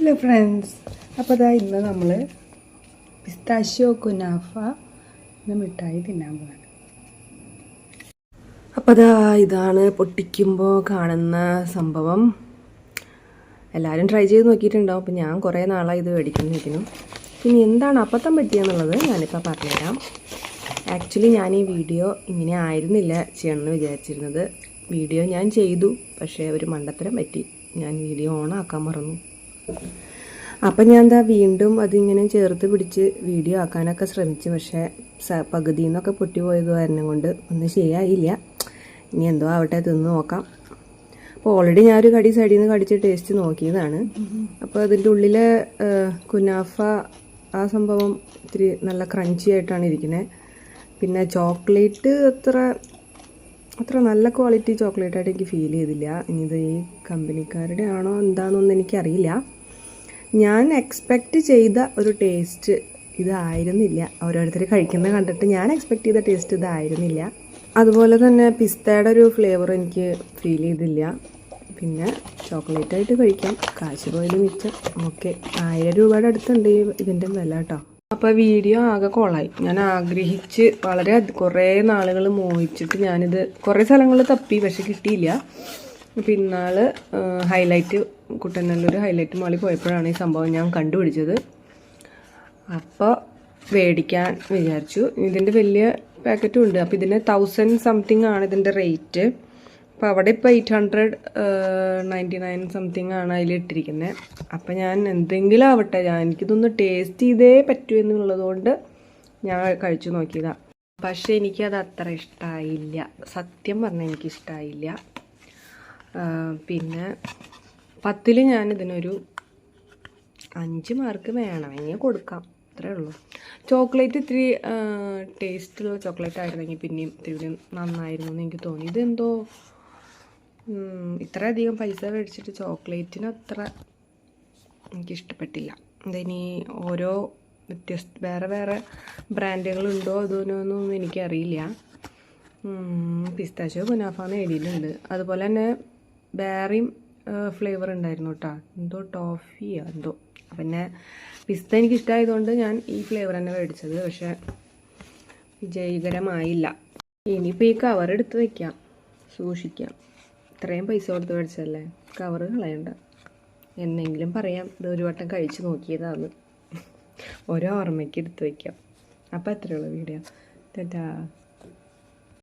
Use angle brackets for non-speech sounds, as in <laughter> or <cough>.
Hello friends അപ്പോൾ അതാ ഇന്ന് നമ്മൾ പിസ്താഷ്യോ കുനാഫ എന്ന മിഠായി തിന്നാൻ പോവാണ്. അപ്പോൾ അതാ ഇതാണ് പൊട്ടിക്കുമ്പോൾ കാണുന്ന സംഭവം. എല്ലാവരും ട്രൈ ചെയ്ത് നോക്കിയിട്ടുണ്ടാവും അപ്പോൾ ഞാൻ കുറേ നാളായി ഇത് മേടിക്കുന്നു നിൽക്കുന്നു പിന്നെ എന്താണ് അബദ്ധം പറ്റിയെന്നുള്ളത് ഞാനിപ്പോൾ പറഞ്ഞുതരാം. ആക്ച്വലി ഞാൻ ഈ വീഡിയോ ഇങ്ങനെ ആയിരുന്നില്ല ചെയ്യണമെന്ന് വിചാരിച്ചിരുന്നത്. വീഡിയോ ഞാൻ ചെയ്തു പക്ഷേ ഒരു മണ്ടത്തരം പറ്റി. ഞാൻ വീഡിയോ ഓണാക്കാൻ മറന്നു. അപ്പം ഞാൻ എന്താ വീണ്ടും അതിങ്ങനെ ചേർത്ത് പിടിച്ച് വീഡിയോ ആക്കാനൊക്കെ ശ്രമിച്ചു. പക്ഷേ പകുതിയിൽ നിന്നൊക്കെ പൊട്ടിപ്പോയത് കാരണം കൊണ്ട് ഒന്നും ശരിയായില്ല. ഇനി എന്തോ ആവട്ടെ തിന്ന് നോക്കാം. അപ്പോൾ ഓൾറെഡി ഞാനൊരു കടി സൈഡിൽ നിന്ന് കടിച്ച് ടേസ്റ്റ് നോക്കിയതാണ്. അപ്പോൾ അതിന്റെ ഉള്ളിലെ കുനാഫ ആ സംഭവം ഇത്തിരി നല്ല ക്രഞ്ചി ആയിട്ടാണ് ഇരിക്കുന്നത് പിന്നെ ചോക്ലേറ്റ് അത്ര അത്ര നല്ല ക്വാളിറ്റി ചോക്ലേറ്റ് ആയിട്ട് എനിക്ക് ഫീൽ ചെയ്തില്ല. ഇനി ഇത് ഈ കമ്പനിക്കാരുടെ ആണോ എന്താണെന്നൊന്നും എനിക്കറിയില്ല. ഞാൻ എക്സ്പെക്റ്റ് ചെയ്ത ഒരു ടേസ്റ്റ് ഇതായിരുന്നില്ല. ഓരോരുത്തർ കഴിക്കുന്നത് കണ്ടിട്ട് ഞാൻ എക്സ്പെക്റ്റ് ചെയ്ത ടേസ്റ്റ് ഇതായിരുന്നില്ല. അതുപോലെ തന്നെ പിസ്തയുടെ ഒരു ഫ്ലേവർ എനിക്ക് ഫീൽ ചെയ്തില്ല. പിന്നെ ചോക്ലേറ്റ് ആയിട്ട് കഴിക്കാം. കാശ് പോയത് മിച്ചം. ഓക്കെ ആയിരം രൂപയുടെ അടുത്തുണ്ട് ഈ ഇതിന്റെ വില കേട്ടോ. അപ്പോൾ വീഡിയോ ആകെ കോളായി. ഞാൻ ആഗ്രഹിച്ച് വളരെ കുറേ നാളുകൾ മോഹിച്ചിട്ട് ഞാനിത് കുറേ സ്ഥലങ്ങളിൽ തപ്പി പക്ഷെ കിട്ടിയില്ല. പിന്നാൾ ഹൈലൈറ്റ് കുട്ടനല്ലൂർ ഹൈലൈറ്റ് മാളിൽ പോയപ്പോഴാണ് ഈ സംഭവം ഞാൻ കണ്ടുപിടിച്ചത്. അപ്പോൾ മേടിക്കാൻ വിചാരിച്ചു. ഇതിന്റെ വലിയ പാക്കറ്റും ഉണ്ട്. അപ്പോൾ ഇതിന് തൗസൻഡ് സംതിങ് ആണ് ഇതിന്റെ റേറ്റ് അപ്പോൾ അവിടെ ഇപ്പോൾ eight hundred ninety nine something ആണ് അതിൽ ഇട്ടിരിക്കുന്നത് അപ്പോൾ ഞാൻ എന്തെങ്കിലും ആവട്ടെ ഞാൻ എനിക്കിതൊന്ന് ടേസ്റ്റ് ചെയ്തേ പറ്റൂ എന്നുള്ളതുകൊണ്ട് ഞാൻ കഴിച്ചു നോക്കിയതാണ് പക്ഷേ എനിക്കത് അത്ര ഇഷ്ടമായില്ല സത്യം പറഞ്ഞാൽ എനിക്കിഷ്ടമായില്ല പിന്നെ പത്തിൽ ഞാൻ ഇതിനൊരു അഞ്ച് മാർക്ക് വേണമെങ്കിൽ കൊടുക്കാം. അത്രേ ഉള്ളൂ. ചോക്ലേറ്റ് ഇത്തിരി ടേസ്റ്റുള്ള ചോക്ലേറ്റ് ആയിരുന്നെങ്കിൽ പിന്നെയും ഇത്തിരി നന്നായിരുന്നു എന്ന് എനിക്ക് തോന്നി. ഇതെന്തോ ഇത്രയധികം പൈസ മേടിച്ചിട്ട് ചോക്ലേറ്റിന് അത്ര എനിക്ക് ഇഷ്ടപ്പെട്ടില്ല ഇതിനി ഓരോ വ്യത്യസ്ത വേറെ വേറെ ബ്രാൻഡുകളുണ്ടോ അതോന്നൊന്നും എനിക്കറിയില്ല. പിസ്താച്ചോ കുനാഫാന്ന് എഴുതിയിട്ടുണ്ട്. അതുപോലെ തന്നെ ബേറിയും ഫ്ലേവർ ഉണ്ടായിരുന്നു കേട്ടോ എന്തോ ടോഫിയോ എന്തോ. പിന്നെ പിസ്ത എനിക്ക് ഇഷ്ടമായതുകൊണ്ട് ഞാൻ ഈ ഫ്ലേവർ തന്നെ മേടിച്ചത്. പക്ഷേ വിജയകരമായില്ല. ഇനിയിപ്പോൾ ഈ കവർ എടുത്ത് വയ്ക്കാം സൂക്ഷിക്കാം. ഇത്രയും പൈസ കൊടുത്ത് മേടിച്ചതല്ലേ? കവർ കളയണ്ട. എന്നെങ്കിലും പറയാം. ഇത് ഒരു വട്ടം കഴിച്ച് നോക്കിയതാണ് <laughs> ഓരോ ഓർമ്മയ്ക്ക് എടുത്ത് വയ്ക്കാം അപ്പോൾ എത്രയുള്ളൂ വീഡിയോ ടാറ്റാ